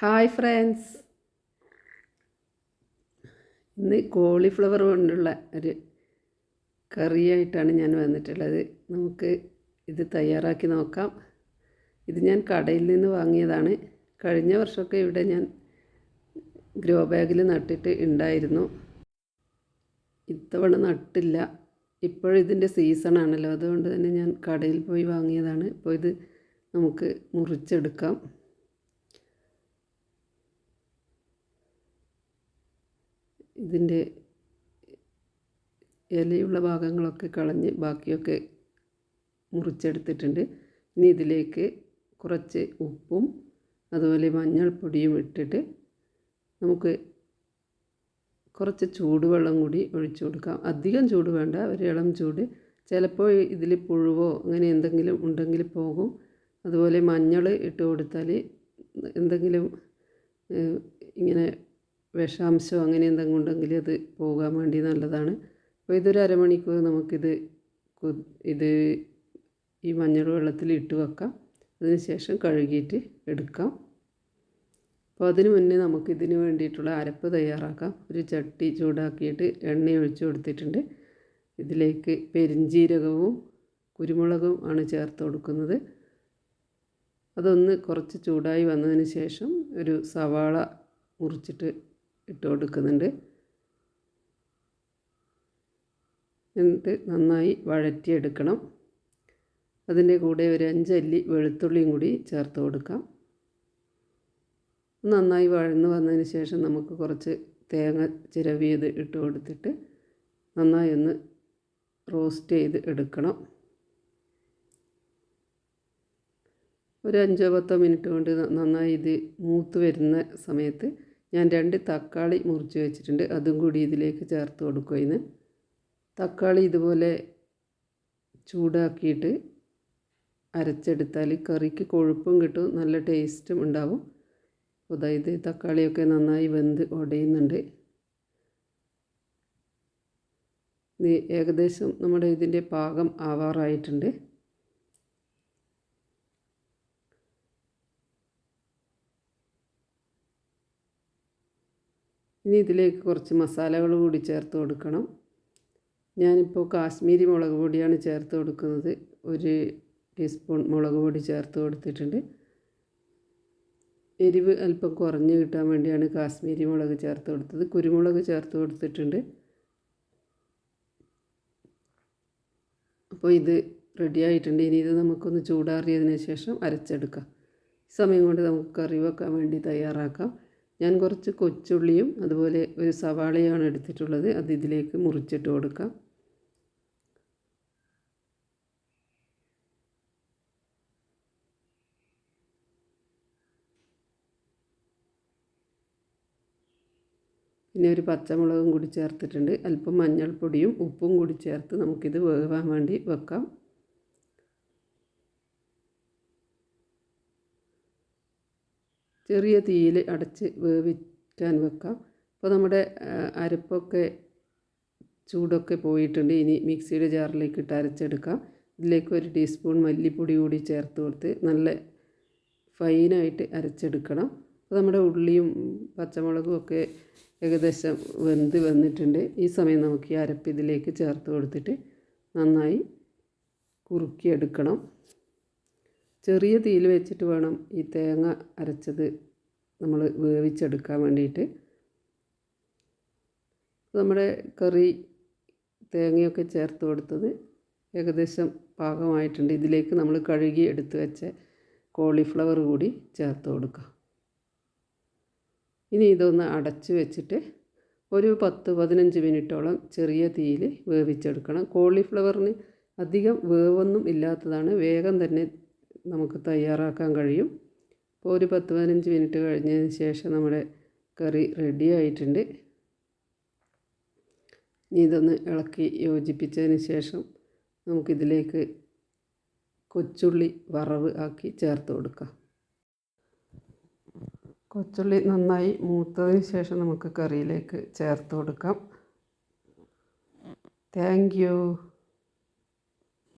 Hi friends ഇന്ന് cauliflower കൊണ്ടുള്ള ഒരു കറിയായിട്ടാണ് ഞാൻ വന്നിട്ടുള്ളത്. നമുക്ക് ഇത് തയ്യാറാക്കി നോക്കാം. ഇത് ഞാൻ കടയിൽ നിന്ന് വാങ്ങിയതാണ്. കഴിഞ്ഞ വർഷമൊക്കെ ഇവിടെ ഞാൻ ഗ്രോ ബാഗിൽ നട്ടിട്ട് ഉണ്ടായിരുന്നു. ഇത്തവണ നട്ടില്ല. ഇപ്പോഴും ഇതിന്റെ സീസണാണല്ലോ അതുകൊണ്ട് തന്നെ ഞാൻ കടയിൽ പോയി വാങ്ങിയതാണ്. ഇപ്പോൾ ഇത് നമുക്ക് മുറിച്ചെടുക്കാം. ഇതിന്റെ ഇലയുള്ള ഭാഗങ്ങളൊക്കെ കളഞ്ഞ് ബാക്കിയൊക്കെ മുറിച്ചെടുത്തിട്ടുണ്ട്. ഇനി ഇതിലേക്ക് കുറച്ച് ഉപ്പും അതുപോലെ മഞ്ഞൾപ്പൊടിയും ഇട്ടിട്ട് നമുക്ക് കുറച്ച് ചൂടുവെള്ളം കൂടി ഒഴിച്ചു കൊടുക്കാം. അധികം ചൂട് വേണ്ട ഒരു ഇളം ചൂട്. ചിലപ്പോൾ ഇതിൽ പുഴുവോ അങ്ങനെ എന്തെങ്കിലും ഉണ്ടെങ്കിൽ പോകും. അതുപോലെ മഞ്ഞൾ ഇട്ട് കൊടുത്താൽ എന്തെങ്കിലും ഇങ്ങനെ വിഷാംശം അങ്ങനെ എന്തെങ്കിലും ഉണ്ടെങ്കിൽ അത് പോകാൻ വേണ്ടി നല്ലതാണ്. അപ്പോൾ ഇതൊരു അരമണിക്കൂർ നമുക്കിത് ഇത് ഈ മഞ്ഞൾ വെള്ളത്തിൽ ഇട്ട് വെക്കാം. അതിന് ശേഷം കഴുകിയിട്ട് എടുക്കാം. അപ്പോൾ അതിന് മുന്നേ നമുക്ക് ഇതിന് വേണ്ടിയിട്ടുള്ള അരപ്പ് തയ്യാറാക്കാം. ഒരു ചട്ടി ചൂടാക്കിയിട്ട് എണ്ണ ഒഴിച്ചു കൊടുത്തിട്ടുണ്ട്. ഇതിലേക്ക് പെരിഞ്ജീരകവും കുരുമുളകും ആണ് ചേർത്ത് കൊടുക്കുന്നത്. അതൊന്ന് കുറച്ച് ചൂടായി വന്നതിന് ശേഷം ഒരു സവാള മുറിച്ചിട്ട് ഇട്ട് കൊടുക്കുന്നുണ്ട്. എന്നിട്ട് നന്നായി വഴറ്റിയെടുക്കണം. അതിന്റെ കൂടെ ഒരു അഞ്ചല്ലി വെളുത്തുള്ളിയും കൂടി ചേർത്ത് കൊടുക്കാം. നന്നായി വഴന്ന് വന്നതിന് ശേഷം നമുക്ക് കുറച്ച് തേങ്ങ ചിരവിയത് ഇട്ട് കൊടുത്തിട്ട് നന്നായി ഒന്ന് റോസ്റ്റ് ചെയ്ത് എടുക്കണം. ഒരു അഞ്ചോ പത്തോ മിനിറ്റ് കൊണ്ട് നന്നായി ഇത് മൂത്ത് വരുന്ന സമയത്ത് ഞാൻ രണ്ട് തക്കാളി മുറിച്ച് വെച്ചിട്ടുണ്ട്. അതും കൂടി ഇതിലേക്ക് ചേർത്ത് കൊടുക്കുമെന്ന് തക്കാളി ഇതുപോലെ ചൂടാക്കിയിട്ട് അരച്ചെടുത്താൽ കറിക്ക് കൊഴുപ്പും കിട്ടും നല്ല ടേസ്റ്റും ഉണ്ടാവും. അതായത് തക്കാളിയൊക്കെ നന്നായി വെന്ത് ഉടയുന്നുണ്ട് ഏകദേശം നമ്മുടെ ഇതിന്റെ പാകം ആവാറായിട്ടുണ്ട്. ഇനി ഇതിലേക്ക് കുറച്ച് മസാലകൾ കൂടി ചേർത്ത് കൊടുക്കണം. ഞാനിപ്പോൾ കാശ്മീരി മുളക് പൊടിയാണ് ചേർത്ത് കൊടുക്കുന്നത്. ഒരു ടീസ്പൂൺ മുളക് പൊടി ചേർത്ത് കൊടുത്തിട്ടുണ്ട്. എരിവ് അല്പം കുറഞ്ഞ് കിട്ടാൻ വേണ്ടിയാണ് കാശ്മീരി മുളക് ചേർത്ത് കൊടുത്തത്. കുരുമുളക് ചേർത്ത് കൊടുത്തിട്ടുണ്ട്. അപ്പോൾ ഇത് റെഡി ആയിട്ടുണ്ട്. ഇനി ഇത് നമുക്കൊന്ന് ചൂടാറിയതിന് ശേഷം അരച്ചെടുക്കാം. സമയം കൊണ്ട് നമുക്ക് കറി വെക്കാൻ വേണ്ടി തയ്യാറാക്കാം. ഞാൻ കുറച്ച് കൊച്ചുള്ളിയും അതുപോലെ ഒരു സവാളയാണ് എടുത്തിട്ടുള്ളത്. അത് ഇതിലേക്ക് മുറിച്ചിട്ട് കൊടുക്കാം. പിന്നെ ഒരു പച്ചമുളകും കൂടി ചേർത്തിട്ടുണ്ട്. അല്പം മഞ്ഞൾപ്പൊടിയും ഉപ്പും കൂടി ചേർത്ത് നമുക്കിത് വേവാൻ വേണ്ടി വെക്കാം. ചെറിയ തീയിൽ അടച്ച് വേവിക്കാൻ വെക്കാം. അപ്പോൾ നമ്മുടെ അരപ്പൊക്കെ ചൂടൊക്കെ പോയിട്ടുണ്ട്. ഇനി മിക്സിയുടെ ജാറിലേക്ക് ഇട്ട് അരച്ചെടുക്കാം. ഇതിലേക്ക് ഒരു ടീസ്പൂൺ മല്ലിപ്പൊടി കൂടി ചേർത്ത് കൊടുത്ത് നല്ല ഫൈനായിട്ട് അരച്ചെടുക്കണം. അപ്പോൾ നമ്മുടെ ഉള്ളിയും പച്ചമുളകും ഒക്കെ ഏകദേശം വെന്ത് വന്നിട്ടുണ്ട്. ഈ സമയം നമുക്ക് ഈ അരപ്പ് ഇതിലേക്ക് ചേർത്ത് കൊടുത്തിട്ട് നന്നായി കുറുക്കിയെടുക്കണം. ചെറിയ തീയിൽ വെച്ചിട്ട് വേണം ഈ തേങ്ങ അരച്ചത് നമ്മൾ വേവിച്ചെടുക്കാൻ വേണ്ടിയിട്ട്. നമ്മുടെ കറി തേങ്ങയൊക്കെ ചേർത്ത് കൊടുത്തത് ഏകദേശം പാകമായിട്ടുണ്ട്. ഇതിലേക്ക് നമ്മൾ കഴുകി എടുത്ത് വെച്ച കോളിഫ്ലവർ കൂടി ചേർത്ത് കൊടുക്കുക ഇനി ഇതൊന്ന് അടച്ച് വെച്ചിട്ട് ഒരു പത്ത് പതിനഞ്ച് മിനിറ്റോളം ചെറിയ തീയിൽ വേവിച്ചെടുക്കണം. കോളിഫ്ലവറിന് അധികം വേവൊന്നും ഇല്ലാത്തതാണ്. വേഗം തന്നെ നമുക്ക് തയ്യാറാക്കാൻ കഴിയും. അപ്പോൾ ഒരു പത്ത് പതിനഞ്ച് മിനിറ്റ് കഴിഞ്ഞതിന് ശേഷം നമ്മുടെ കറി റെഡി ആയിട്ടുണ്ട്. ഇനി ഇതൊന്ന് ഇളക്കി യോജിപ്പിച്ചതിന് ശേഷം നമുക്കിതിലേക്ക് കൊച്ചുള്ളി വറവ് ആക്കി ചേർത്ത് കൊടുക്കാം. കൊച്ചുള്ളി നന്നായി മൂത്തതിന് ശേഷം നമുക്ക് കറിയിലേക്ക് ചേർത്ത് കൊടുക്കാം. താങ്ക്